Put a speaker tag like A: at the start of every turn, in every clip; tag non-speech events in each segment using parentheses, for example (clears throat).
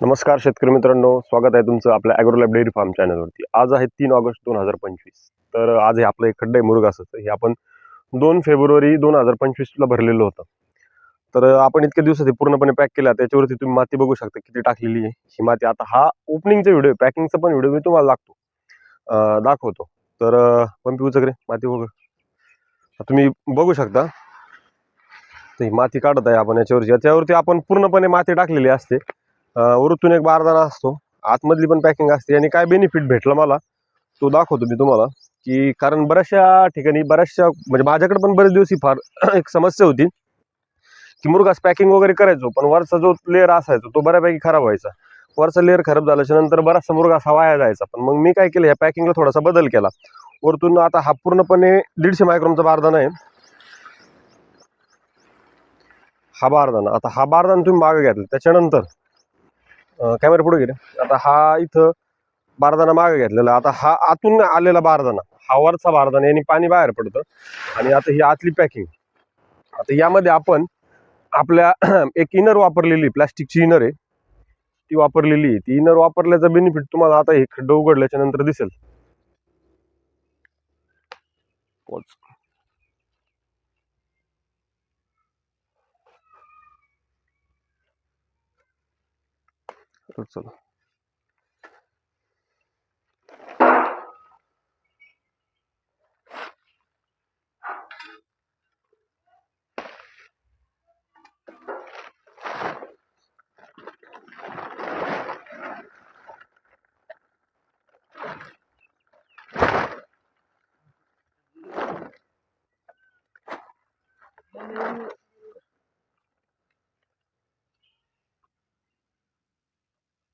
A: नमस्कार शेतकरी मित्रांनो स्वागत आहे तुमचं आपल्या ॲग्रोलॅब डेअरी फार्म चॅनलवरती आज आहे तीन ऑगस्ट दोन हजार पंचवीस. तर आज हे आपलं एक खड्डे मुरगाचं हे आपण दोन फेब्रुवारी दोन हजार पंचवीसला भरलेलं होतं. तर आपण इतक्या दिवसात हे पूर्णपणे पॅक केला. त्याच्यावरती तुम्ही माती बघू शकता किती टाकलेली आहे. ही माती आता हा ओपनिंगचा व्हिडिओ पॅकिंगचा पण व्हिडिओ मी तुम्हाला लागतो. दाखवतो. तर अं, पंपी उचकरे माती बघू. तुम्ही बघू शकता. तर ही माती काढत आहे आपण याच्यावरची याच्यावरती आपण पूर्णपणे माती टाकलेली असते. वरतून एक बारदाना असतो. आतमधली पण पॅकिंग असते. आणि काय बेनिफिट भेटला मला तो दाखवतो मी तुम्हाला की कारण बऱ्याचशा ठिकाणी बऱ्याचशा म्हणजे माझ्याकडे पण बरेच दिवस ही फार (clears throat) एक समस्या होती की मुरगास पॅकिंग वगैरे करायचो पण वरचा जो लेअर असायचा तो बऱ्यापैकी खराब व्हायचा. वरचा लेअर खराब झाल्याच्यानंतर बराचसा मुरगास हा वाया जायचा. पण मग मी काय केलं या पॅकिंगला थोडासा बदल केला. वरतून आता हा पूर्णपणे दीडशे मायक्रोमचा बारदाना आहे. हा बारदाना आता हा बारदाना तुम्ही मागे घेतला. त्याच्यानंतर कॅमेरा पुढे गेले. आता हा इथं बारदाना मागे घेतलेला. आता हा आतून आलेला बारदाना हा वरचा बारदाना याने पाणी बाहेर पडतं. आणि आता ही आतली पॅकिंग आता यामध्ये आपण आपल्या (clears throat) एक इनर वापरलेली प्लास्टिकची इनर आहे. ती वापरलेली आहे. ती इनर वापरल्याचा बेनिफिट तुम्हाला आता हे खड्डं उघडल्याच्या नंतर दिसेल. 都走了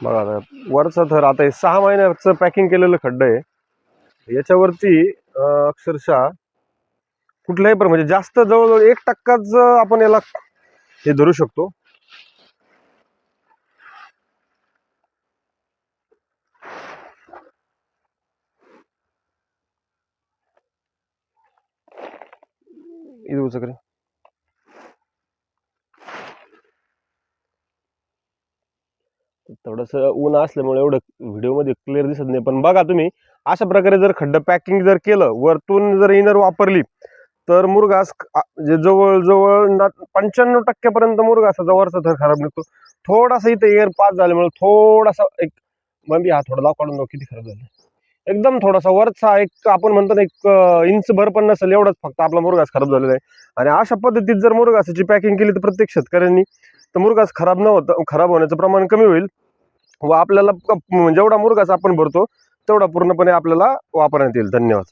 A: बघा आता वरचा थर आता हे सहा महिन्याचं पॅकिंग केलेलं खड्डं आहे. याच्यावरती अक्षरशः कुठल्याही पण म्हणजे जास्त जवळजवळ एक टक्काच आपण याला हे धरू शकतो. ಇದು उचकरे थोडंसं ऊन असल्यामुळे एवढं व्हिडिओमध्ये क्लिअर दिसत नाही. पण बघा तुम्ही अशा प्रकारे जर खड्डं पॅकिंग जर केलं वरतून जर इनर वापरली तर मुरगास जे जवळजवळ ना पंच्याण्णव टक्क्यापर्यंत मुरगासाचा वरचा थर खराब निघतो. थोडासा इथं एअर पास झाल्यामुळे थोडासा एक बंबी हा थोडा दाखवून दाखव किती खराब झालं एकदम थोडासा वरचा एक आपण म्हणतो ना एक इंच भर पण नसेल एवढंच फक्त आपला मुरगास खराब झालेला आहे. आणि अशा पद्धतीत जर मुरगासाची पॅकिंग केली तर प्रत्येक शेतकऱ्यांनी तर मुरगास खराब न होता खराब होण्याचं प्रमाण कमी होईल व आपल्याला म्हणजे जेवढा मुरगास आपण भरतो तेवढा पूर्णपणे आपल्याला वापरण्यात येईल. धन्यवाद.